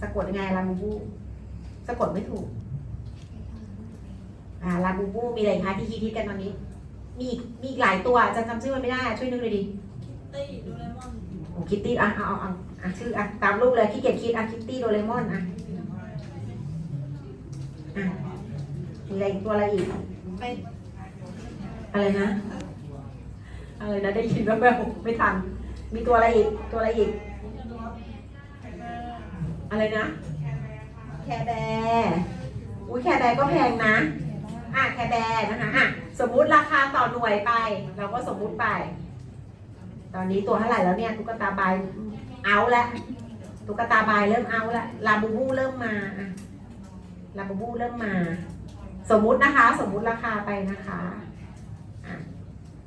สะกดยังไงลาบูบู สะกดไม่ถูก อ่าลาบูบูมีอะไรอีกคะที่คิดๆกันตอนนี้ มีอีกมีอีกหลายตัวอาจะจำชื่อมันไม่ได้ช่วยนึกเลยดิตี้โดเรมอนโอ้คิตตี้อะเอาเอาเอาอะชื่ออะตามรูปเลยขี้เกียจคิดอะคิตตี้โดเรมอนอะอะมีอะไรอีกตัวอะไรอีก ไปอะไรนะ อะไรนะได้ยินแว่วๆไม่ทัน มีตัวอะไรอีก ตัวอะไรอีก อะไรนะ แคร์แบร์อุ้ยแคร์แบร์ก็แพงนะ อะแคร์แบร์นะคะอะสมมุติราคาต่อหน่วยไป เราก็สมมุติไป ตอนนี้ตัวเท่าไหร่แล้วเนี่ยตุ๊กตาบายเอาละตุ๊กตาบายเริ่มเอาละลาบูบูเริ่มมาอะลาบูบูเริ่มมา สมมุตินะคะ สมมุติราคาไปนะคะอะ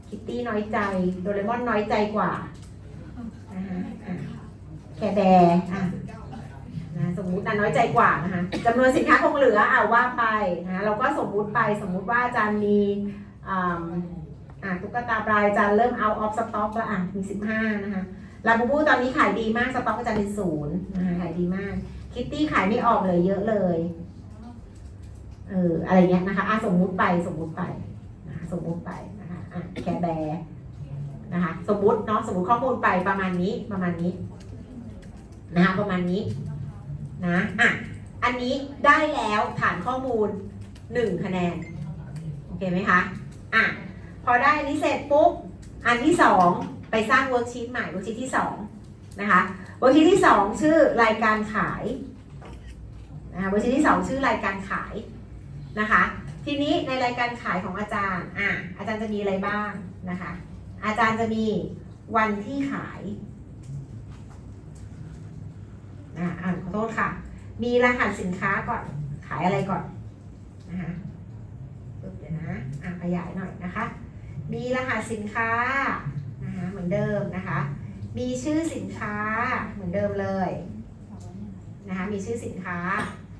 คิตตี้น้อยใจโดเรมอนน้อยใจกว่านะคะอะแคร์แบร์อะนะ สมมุตินะน้อยใจกว่านะคะจำนวนสินค้าคงเหลือเอาว่าไปนะเราก็สมมุติไปสมมุติว่าอาจารย์มีอ่าตุ๊กตาบรายอาจารย์เริ่มเอาออฟสต็อกแล้วอะมี 15 นะคะลาบูบูตอนนี้ขายดีมากสต็อกอาจารย์เป็นศูนย์นะคะขายดีมาก คิตตี้ขายไม่ออกเลยเยอะเลยเอออะไรเงี้ยนะคะอะสมมุติไปสมมุติไปนะคะสมมุติไปนะคะอะแคร์แบร์นะคะสมมุติเนาะสมมุติข้อมูลไปประมาณนี้ประมาณนี้นะคะประมาณนี้ นะอะอันนี้ได้แล้วฐานข้อมูล 1 คะแนน โอเคไหมคะอะพอได้อันนี้เสร็จปุ๊บ อันที่ 2 ไปสร้างเวิร์กชีตใหม่เวิร์กชีตที่ 2 นะคะเวิร์กชีตที่ 2 ชื่อรายการขายนะคะเวิร์กชีตที่ 2 ชื่อรายการขายนะคะ ทีนี้ในรายการขายของอาจารย์อะอาจารย์จะมีอะไรบ้างนะคะ อาจารย์จะมีวันที่ขาย อ่าอ่านขอโทษค่ะ มีรหัสสินค้าก่อนขายอะไรก่อนนะคะปึ๊บเดี๋ยวนะอะขยายหน่อยนะคะ มีรหัสสินค้านะคะเหมือนเดิมนะคะ มีชื่อสินค้าเหมือนเดิมเลยนะคะมีชื่อสินค้า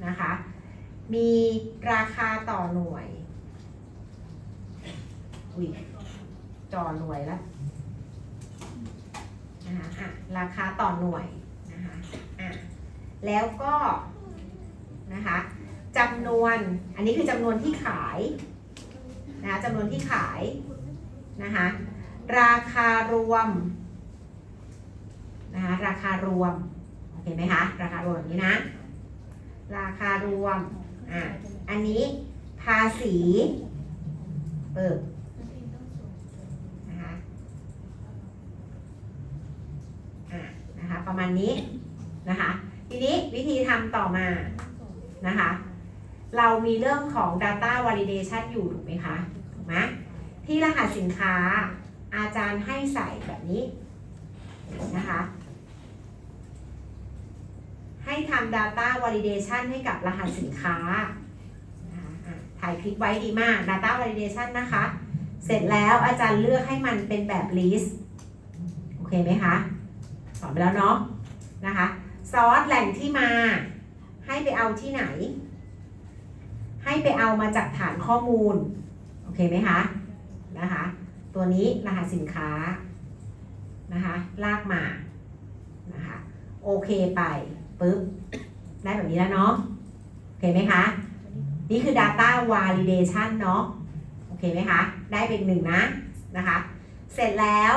นะคะ มีราคาต่อหน่วยอุ้ยจอหน่วยแล้วนะคะอะราคาต่อหน่วย แล้วก็นะคะจำนวนอันนี้คือจำนวนที่ขายนะคะจำนวนที่ขายนะคะราคารวมนะคะราคารวมโอเคไหมคะราคารวมแบบนี้นะ ราคารวมอะอันนี้ภาษีเปิดนะคะอะนะคะประมาณนี้นะคะ ทีนี้วิธีทำต่อมานะคะ เรามีเรื่องของ data validation อยู่ถูกไหมคะถูกไหมที่รหัสสินค้าอาจารย์ให้ใส่แบบนี้นะคะ ให้ทำ data validation ให้กับรหัสสินค้า ถ่ายคลิปไว้ดีมาก data validation นะคะ เสร็จแล้วอาจารย์เลือกให้มันเป็นแบบ list โอเคไหมคะสอนไปแล้วเนาะนะคะ ซอสแหล่งที่มา ให้ไปเอาที่ไหน ให้ไปเอามาจากฐานข้อมูล โอเคไหมคะนะคะ ตัวนี้รหัสสินค้านะคะลากมานะคะโอเคไปปึ๊บได้แบบนี้แล้วเนาะโอเคไหมคะ นี่คือ data validation เนาะโอเคไหมคะ ได้เป็นหนึ่งนะนะคะ เสร็จแล้ว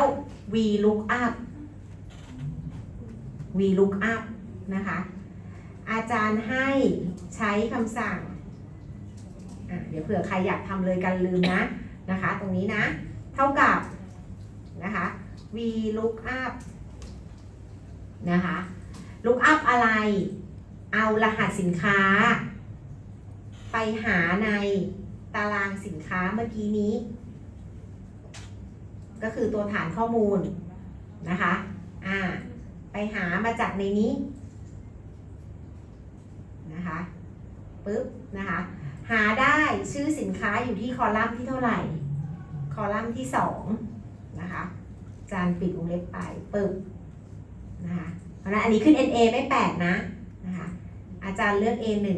v lookup v lookup นะคะ อาจารย์ให้ใช้คำสั่ง เดี๋ยวเผื่อใครอยากทำเลยกันลืมนะนะคะ ตรงนี้นะ เท่ากับนะคะ v lookup นะคะ lookup อะไร เอารหัสสินค้า ไปหาในตารางสินค้าเมื่อกี้นี้ ก็คือตัวฐานข้อมูลนะคะ อ่า ไปหามาจากในนี้ นะคะปึ๊บนะคะหาได้ชื่อสินค้าอยู่ที่คอลัมน์ที่เท่าไหร่ คอลัมน์ที่สองนะคะจานปิดวงเล็บไปปึ๊บนะคะเพราะฉะนั้นอันนี้ขึ้น NA ไม่แปลกนะนะคะอาจารย์เลือก A1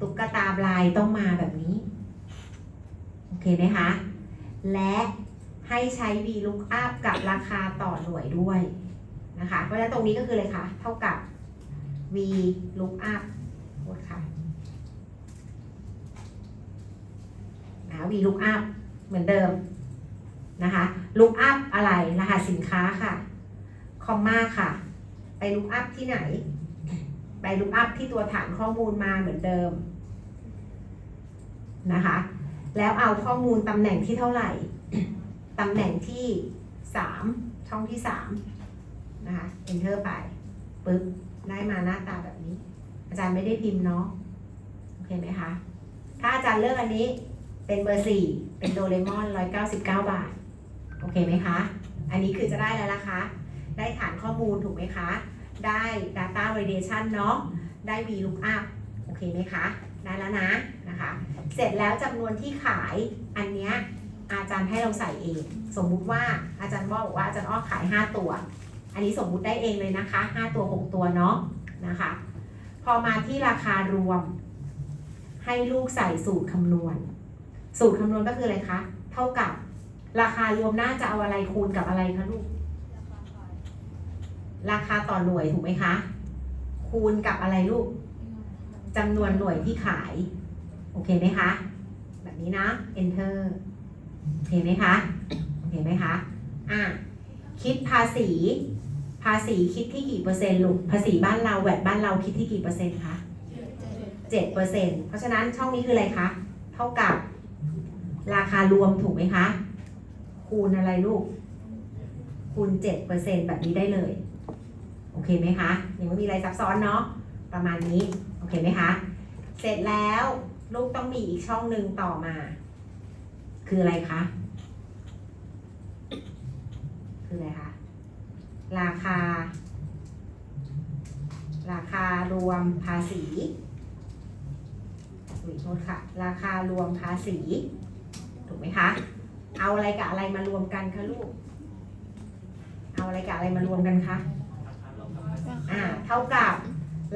ตุ๊กตาลายต้องมาแบบนี้โอเคไหมคะ และให้ใช้ VLOOKUP กับราคาต่อหน่วยด้วยนะคะเพราะฉะนั้นตรงนี้ก็คือเลยค่ะเท่ากับ v look up โทษค่ะนะ v look up เหมือนเดิมนะคะ look up อะไรรหัสสินค้าค่ะคอมมาค่ะ ไป look up ที่ไหน ไป look up ที่ตัวฐานข้อมูลมาเหมือนเดิมนะคะ แล้วเอาข้อมูลตำแหน่งที่เท่าไหร่ ตำแหน่งที่3ช่องที่3นะคะ enter ไปปึ๊บได้มาหน้าตาแบบนี้ อาจารย์ไม่ได้พิมพ์เนาะโอเคไหมคะถ้าอาจารย์เลือกอันนี้เป็นเบอร์4เป็นโดเรมอน199บาท โอเคไหมคะ อันนี้คือจะได้แล้วนะคะ ได้ฐานข้อมูลถูกไหมคะ ได้ data validation เนาะได้ VLOOKUP โอเคไหมคะ ได้แล้วนะนะคะ เสร็จแล้วจำนวนที่ขายอันเนี้ยอาจารย์ให้เราใส่เอง สมมุติว่าอาจารย์บอกว่าอาจารย์อ้อขาย 5 ตัว อันนี้สมมุติได้เองเลยนะคะ 5 ตัว 6 ตัวเนาะนะคะ พอมาที่ราคารวม ให้ลูกใส่สูตรคำนวณ สูตรคำนวณก็คืออะไรคะ เท่ากับ ราคารวมน่าจะเอาอะไรคูณกับอะไรคะลูก ราคาต่อหน่วยถูกไหมคะ คูณกับอะไรลูกจำนวนหน่วยที่ขาย โอเคไหมคะ แบบนี้นะ enter โอเคไหมคะ โอเคไหมคะ อะ คิดภาษี ภาษีคิดที่กี่เปอร์เซ็นต์ลูกภาษีบ้านเราแวดบ้านเราคิดที่กี่เปอร์เซ็นต์คะเจ็ดเปอร์เซ็นต์เพราะฉะนั้นช่องนี้คืออะไรคะเท่ากับราคารวมถูกไหมคะ คูณอะไรลูก คูณเจ็ดเปอร์เซ็นต์แบบนี้ได้เลย โอเคไหมคะยังไม่มีอะไรซับซ้อนเนาะประมาณนี้ โอเคไหมคะ เสร็จแล้วลูกต้องมีอีกช่องหนึ่งต่อมา คืออะไรคะ คืออะไรคะ ราคา ราคารวมภาษีอุ้ยโทษค่ะ ราคารวมภาษี ถูกไหมคะ เอาอะไรกับอะไรมารวมกันคะลูก เอาอะไรกับอะไรมารวมกันคะอ่าเท่ากับ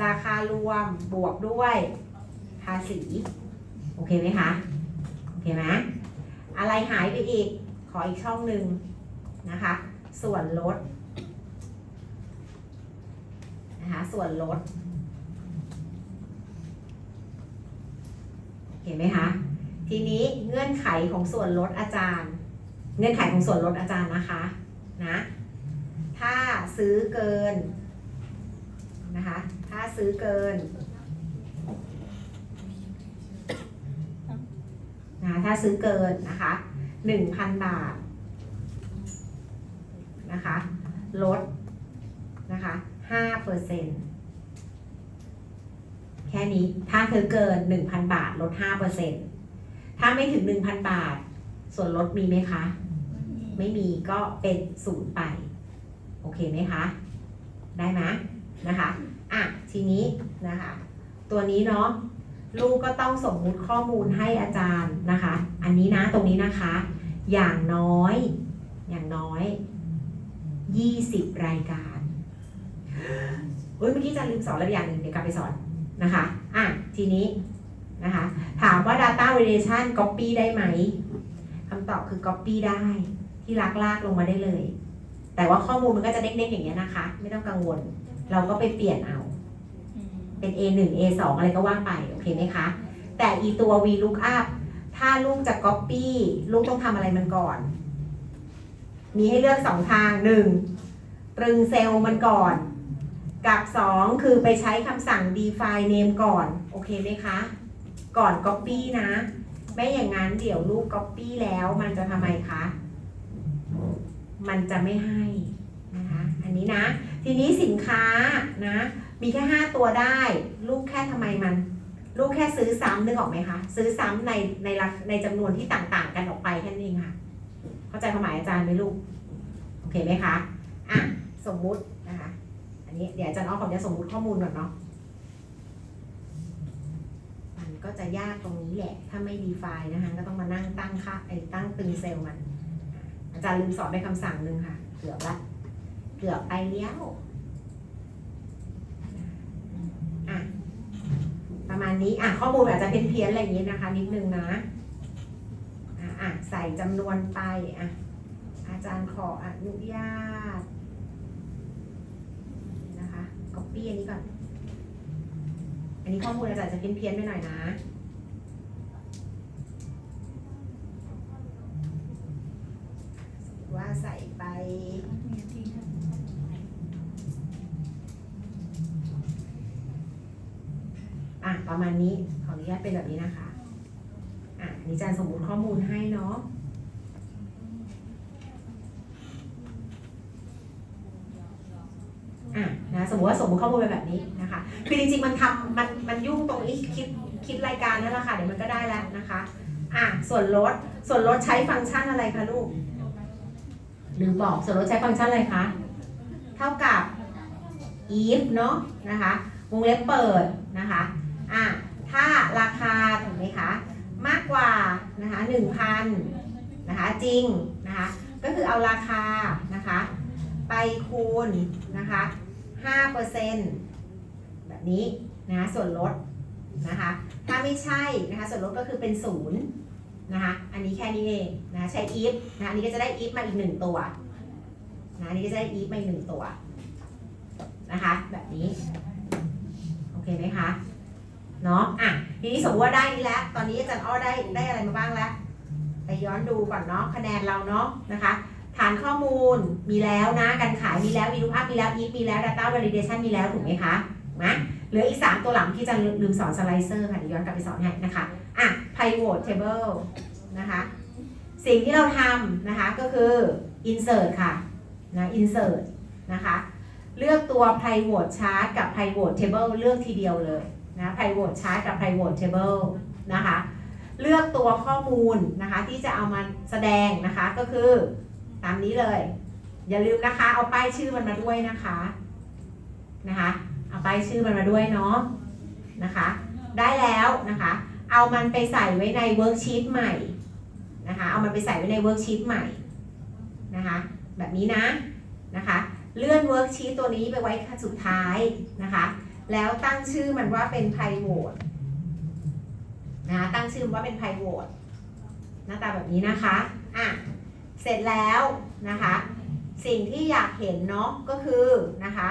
ราคารวมบวกด้วยภาษี โอเคไหมคะ โอเคไหมอะไรหายไปอีก ขออีกช่องหนึ่งนะคะ ส่วนลด นะคะส่วนลดเห็นไหมคะทีนี้เงื่อนไขของส่วนลดอาจารย์ เงื่อนไขของส่วนลดอาจารย์นะคะนะถ้าซื้อเกินนะคะถ้าซื้อเกินนะถ้าซื้อเกินนะคะหนึ่งพันบาทนะคะลด ห้าเปอร์เซ็นต์แค่นี้ถ้าเธอเกินหนึ่งพันบาทลดห้าเปอร์เซ็นต์ถ้าไม่ถึงหนึ่งพันบาท ส่วนลดมีไหมคะ ไม่มีก็เป็นศูนย์ไป โอเคไหมคะ ได้ไหมนะคะอะทีนี้นะคะ ตัวนี้เนาะลูกก็ต้องสมมุติข้อมูลให้อาจารย์นะคะ อันนี้นะตรงนี้นะคะ อย่างน้อย อย่างน้อย 20 รายการ เฮ้ยเมื่อกี้จารย์ลืมสอนแล้วอย่างหนึ่งเดี๋ยวกลับไปสอนนะคะอะทีนี้นะคะถามว่า data validation copy ได้ไหมคำตอบคือ copy ได้ที่ลากลากลงมาได้เลย แต่ว่าข้อมูลมันก็จะเด้งๆอย่างเงี้ยนะคะ ไม่ต้องกังวล เราก็ไปเปลี่ยนเอา เป็น A1 A2 อะไรก็ว่าไป โอเคไหมคะ แต่อีตัว VLOOKUP ถ้าลูกจะ Copy ลูกต้องทำอะไรมันก่อน มีให้เลือกสองทางหนึ่งตรึงเซลล์มันก่อน กับสองคือไปใช้คำสั่ง define name ก่อน โอเคไหมคะ ก่อน Copy นะ ไม่อย่างนั้นเดี๋ยวลูก Copy แล้วมันจะทำไมคะ มันจะไม่ให้นะคะอันนี้นะ ทีนี้สินค้านะ มีแค่ 5 ตัวได้ ลูกแค่ทำไมมัน ลูกแค่ซื้อซ้ำนึกออกไหมคะ ซื้อซ้ำในในในจำนวนที่ต่างๆ กันออกไปแค่นั้นเองค่ะ เข้าใจความหมายอาจารย์ไหมลูก โอเคไหมคะ อะ สมมุติ อันนี้เดี๋ยวอาจารย์อ้อขอจะสมมติข้อมูลก่อนเนาะมันก็จะยากตรงนี้แหละ ถ้าไม่ define นะคะ ก็ต้องมานั่งตั้งค่าไอ้ตั้งตึงเซลล์มัน อาจารย์ลืมสอนไปคำสั่งหนึ่งค่ะ เกือบละ เกือบไปเลี้ยวอะประมาณนี้อะข้อมูลอาจจะเพี้ยนเพี้ยนๆอะไรอย่างนี้นะคะ นิดนึงนะอะอะใส่จำนวนไปอะอาจารย์ขออนุญาต copy อันนี้ก่อน อันนี้ข้อมูลอาจารย์จะเพี้ยนๆไปหน่อยนะว่าใส่ไปอะประมาณนี้ขออนุญาตเป็นแบบนี้นะคะ อะอันนี้อาจารย์สมมุติข้อมูลให้เนาะ อะ นะสมมติว่าสมมติข้อมูลเป็นแบบนี้นะคะคือจริงๆมันทำมันมันยุ่งตรงนี้คิดคิดรายการนั่นแหละค่ะเดี๋ยวมันก็ได้แล้วนะคะอะส่วนลดส่วนลดใช้ฟังก์ชันอะไรคะลูกหรือบอกส่วนลดใช้ฟังก์ชันอะไรคะเท่ากับ if เนาะนะคะวงเล็บเปิดนะคะอะถ้าราคาถูกไหมคะมากกว่านะคะ1,000นะคะจริงนะคะก็คือเอาราคานะคะไปคูณนะคะ 5%แบบนี้นะส่วนลดนะคะถ้าไม่ใช่นะคะส่วนลดก็คือเป็นศูนย์นะคะอันนี้แค่นี้เองนะใช้ if นะอันนี้ก็จะได้ if มาอีกหนึ่งตัวนะอันนี้ก็จะได้ if มาอีกหนึ่งตัวนะคะแบบนี้โอเคไหมคะเนาะอะทีนี้สมมติว่าได้นี้แล้ว ตอนนี้อาจารย์อ้อได้ได้อะไรมาบ้างแล้วไปย้อนดูก่อนเนาะคะแนนเราเนาะนะคะ ฐานข้อมูลมีแล้วนะ การขายมีแล้ว มีรูปภาพมีแล้วอีมีแล้ว Data Validation มีแล้วถูกไหมคะนะเหลืออีก 3 ตัวหลังที่จะลืมสอนสไลเซอร์ค่ะเดี๋ยวย้อนกลับไปสอนให้นะคะ อะ Pivot Table นะคะ สิ่งที่เราทำนะคะก็คือ Insert ค่ะนะ Insert นะคะเลือกตัว Pivot Chart กับ Pivot Table เลือกทีเดียวเลยนะ Pivot Chart กับ Pivot Table นะคะ เลือกตัวข้อมูลนะคะที่จะเอามาแสดงนะคะก็คือ ตามนี้เลย อย่าลืมนะคะ เอาป้ายชื่อมันมาด้วยนะคะนะคะ เอาป้ายชื่อมันมาด้วยเนาะนะคะ ได้แล้วนะคะ เอามันไปใส่ไว้ในเวิร์กชีตใหม่นะคะ เอามันไปใส่ไว้ในเวิร์กชีตใหม่นะคะ แบบนี้นะนะคะ เลื่อนเวิร์กชีตตัวนี้ไปไว้ขั้นสุดท้ายนะคะ แล้วตั้งชื่อมันว่าเป็น pivot นะคะตั้งชื่อมันว่าเป็น pivot หน้าตาแบบนี้นะคะ เสร็จแล้วนะคะ สิ่งที่อยากเห็นเนาะก็คือนะคะ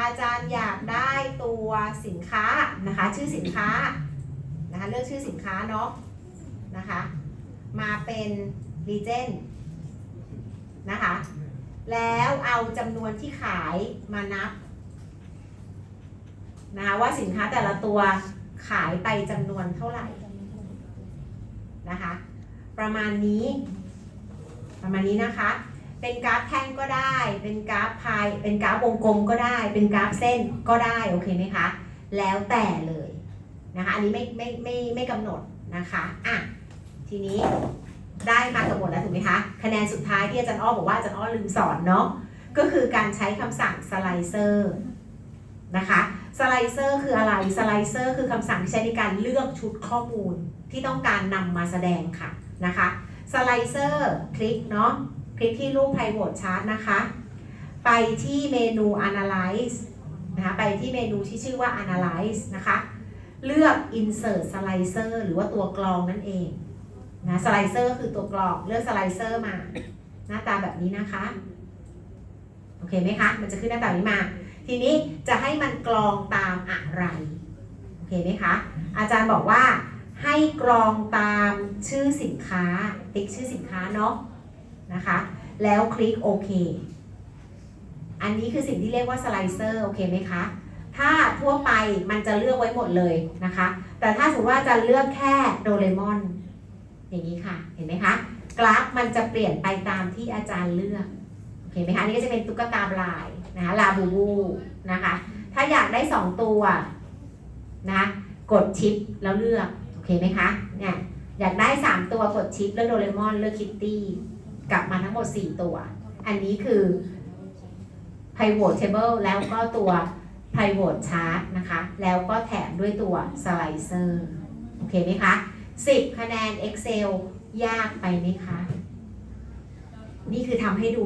อาจารย์อยากได้ตัวสินค้านะคะ ชื่อสินค้านะคะเลือกชื่อสินค้าเนาะนะคะ มาเป็น legend นะคะ แล้วเอาจำนวนที่ขายมานับนะคะว่าสินค้าแต่ละตัวขายไปจำนวนเท่าไหร่นะคะ ประมาณนี้ ประมาณนี้นะคะ เป็นกราฟแท่งก็ได้ เป็นกราฟพาย เป็นกราฟวงกลมก็ได้ เป็นกราฟเส้นก็ได้โอเคไหมคะ แล้วแต่เลยนะคะ อันนี้ไม่ไม่ไม่ไม่กำหนดนะคะอะทีนี้ได้มากือบหมดแล้วถูกไหมคะ คะแนนสุดท้ายที่อาจารย์อ้อบอกว่าอาจารย์อ้อลืมสอนเนาะ ก็คือการใช้คำสั่งสไลเซอร์นะคะสไลเซอร์คืออะไรสไลเซอร์คือคำสั่งที่ใช้ในการเลือกชุดข้อมูลที่ต้องการนำมาแสดงค่ะนะคะ สไลเซอร์คลิกเนาะคลิกที่รูป pivot chart นะคะ ไปที่เมนู analyze นะคะไปที่เมนูที่ชื่อว่า analyze นะคะ เลือก insert slicer หรือว่าตัวกรองนั่นเองนะ slicer คือตัวกรองเลือก slicer มา หน้าตาแบบนี้นะคะโอเคไหมคะมันจะขึ้นหน้าตานี้มา ทีนี้จะให้มันกรองตามอะไรโอเคไหมคะอาจารย์บอกว่า ให้กรองตามชื่อสินค้า ติ๊กชื่อสินค้าเนาะนะคะ แล้วคลิกโอเค อันนี้คือสิ่งที่เรียกว่าสไลเซอร์โอเคไหมคะ ถ้าทั่วไปมันจะเลือกไว้หมดเลยนะคะ แต่ถ้าสมมติว่าจะเลือกแค่โดเรมอนอย่างนี้ค่ะ เห็นไหมคะ กราฟมันจะเปลี่ยนไปตามที่อาจารย์เลือก โอเคไหมคะนนี้ก็จะเป็นตุ๊กตาลายนะคะ ลาบูบูนะคะ ถ้าอยากได้ 2 ตัวนะ กดชิปแล้วเลือก เคไหมคะเนี่ยอยากได้ 3 ตัวกดชิปเลือกโดเรมอนเลือกคิตตี้กลับมาทั้งหมด 4 ตัว อันนี้คือ pivot table แล้วก็ตัว pivot chart นะคะ แล้วก็แถมด้วยตัว slicer โอเคไหมคะ 10 คะแนน Excel ยากไปไหมคะ นี่คือทำให้ดู